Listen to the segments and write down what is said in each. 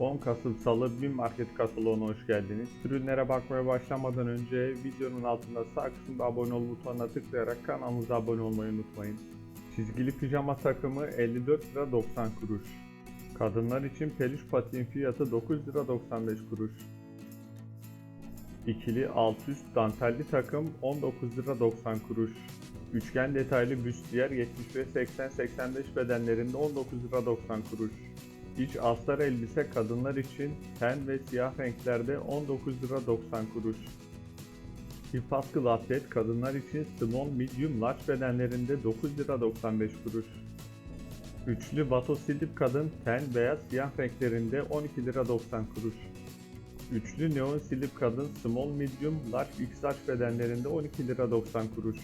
10 Kasım Salı BİM Market kataloğuna hoş geldiniz. Ürünlere bakmaya başlamadan önce videonun altında sağ kısımda abone ol butonuna tıklayarak kanalımıza abone olmayı unutmayın. Çizgili pijama takımı 54 lira 90 kuruş. Kadınlar için peluş patin fiyatı 9 lira 95 kuruş. İkili alt üst dantelli takım 19 lira 90 kuruş. Üçgen detaylı büstiyer 75 80 85 bedenlerinde 19 lira 90 kuruş. İç astar elbise kadınlar için ten ve siyah renklerde 19 lira 90 kuruş. İp askılı atlet kadınlar için small medium large bedenlerinde 9 lira 95 kuruş. Üçlü bato silip kadın ten beyaz siyah renklerinde 12 lira 90 kuruş. Üçlü neon silip kadın small medium large x bedenlerinde 12 lira 90 kuruş.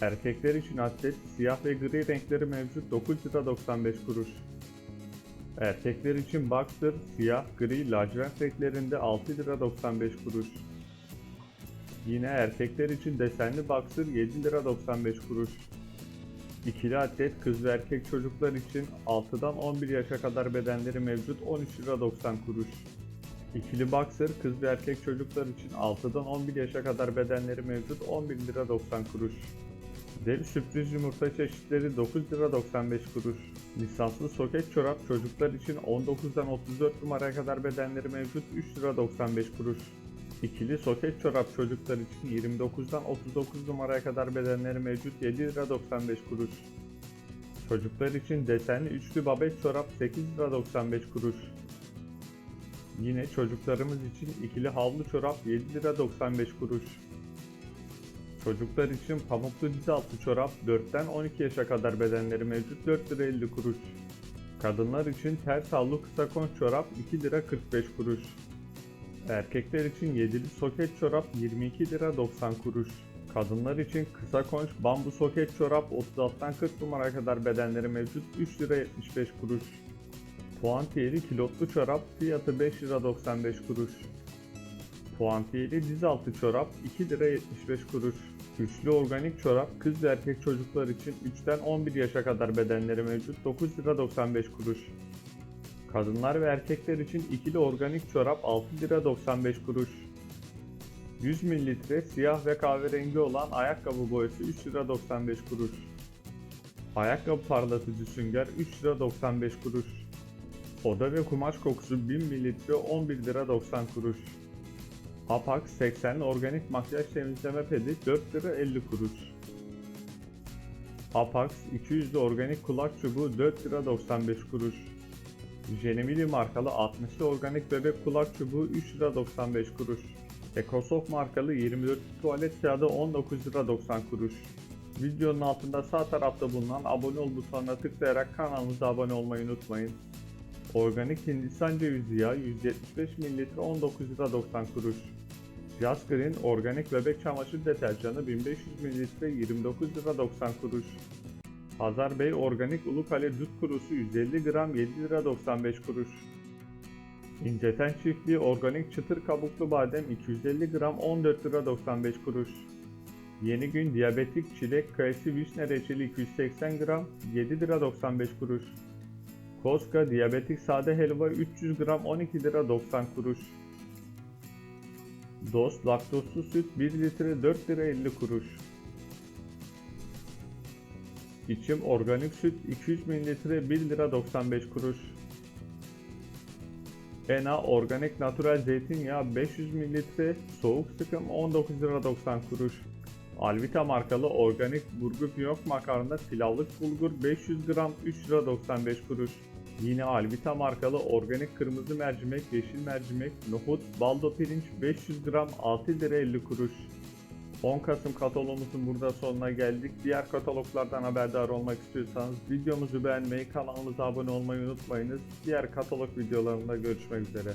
Erkekler için atlet siyah ve gri renkleri mevcut 9 lira 95 kuruş. Erkekler için boxer siyah, gri, lacivert renklerinde 6 lira 95 kuruş. Yine erkekler için desenli boxer 7 lira 95 kuruş. İkili atlet kız ve erkek çocuklar için 6'dan 11 yaşa kadar bedenleri mevcut 13 lira 90 kuruş. İkili boxer kız ve erkek çocuklar için 6'dan 11 yaşa kadar bedenleri mevcut 11 lira 90 kuruş. Deri sürpriz yumurta çeşitleri 9 lira 95 kuruş. Lisanslı soket çorap çocuklar için 19'dan 34 numaraya kadar bedenleri mevcut 3 lira 95 kuruş. İkili soket çorap çocuklar için 29'dan 39 numaraya kadar bedenleri mevcut 7 lira 95 kuruş. Çocuklar için desenli üçlü babet çorap 8 lira 95 kuruş. Yine çocuklarımız için ikili havlu çorap 7 lira 95 kuruş. Çocuklar için pamuklu diz altı çorap 4'ten 12 yaşa kadar bedenleri mevcut 4 lira 50 kuruş. Kadınlar için ters havlu kısa konç çorap 2 lira 45 kuruş. Erkekler için yedili soket çorap 22 lira 90 kuruş. Kadınlar için kısa konç bambu soket çorap 36'dan 40 numara kadar bedenleri mevcut 3 lira 75 kuruş. Puantiyeli kilotlu çorap fiyatı 5 lira 95 kuruş. Puantiyeli diz altı çorap 2 lira 75 kuruş. Üçlü organik çorap kız ve erkek çocuklar için 3'ten 11 yaşa kadar bedenleri mevcut 9 lira 95 kuruş. Kadınlar ve erkekler için ikili organik çorap 6 lira 95 kuruş. 100 mililitre siyah ve kahverengi olan ayakkabı boyası 3 lira 95 kuruş. Ayakkabı parlatıcı sünger 3 lira 95 kuruş. Oda ve kumaş kokusu 1000 mililitre 11 lira 90 kuruş. Apax 80 organik makyaj temizleme pedi 4 lira 50 kuruş. Apax 200'lü organik kulak çubuğu 4 lira 95 kuruş. Genemili markalı 60'lı organik bebek kulak çubuğu 3 lira 95 kuruş. Ecosoft markalı 24 tuvalet kağıdı 19 lira 90 kuruş. Videonun altında sağ tarafta bulunan abone ol butonuna tıklayarak kanalımıza abone olmayı unutmayın. Organik Hindistan cevizi yağı 175 ml 19 lira 90 kuruş. Just Green organik bebek çamaşır deterjanı 1500 ml 29 lira 90 kuruş. Hazar Bey organik Ulukale dut kurusu 150 gram 7 lira 95 kuruş. İnceten çiftliği organik çıtır kabuklu badem 250 gram 14 lira 95 kuruş. Yeni gün diyabetik çilek kayısı vişne reçeli 280 gram 7 lira 95 kuruş. Koska diyabetik sade helva 300 gram 12 lira 90 kuruş. Dost laktozsuz süt 1 litre 4 lira 50 kuruş. İçim organik süt 200 ml 1 lira 95 kuruş. Ena organik natural zeytinyağı 500 ml soğuk sıkım 19 lira 90 kuruş. Alvita markalı organik burgu piyok makarna pilavlık bulgur 500 gram 3 lira 95 kuruş. Yine Alvita markalı organik kırmızı mercimek, yeşil mercimek, nohut, baldo pirinç 500 gram 6 lira 50 kuruş. 10 Kasım katalogumuzun burada sonuna geldik. Diğer kataloglardan haberdar olmak istiyorsanız videomuzu beğenmeyi, kanalımıza abone olmayı unutmayınız. Diğer katalog videolarında görüşmek üzere.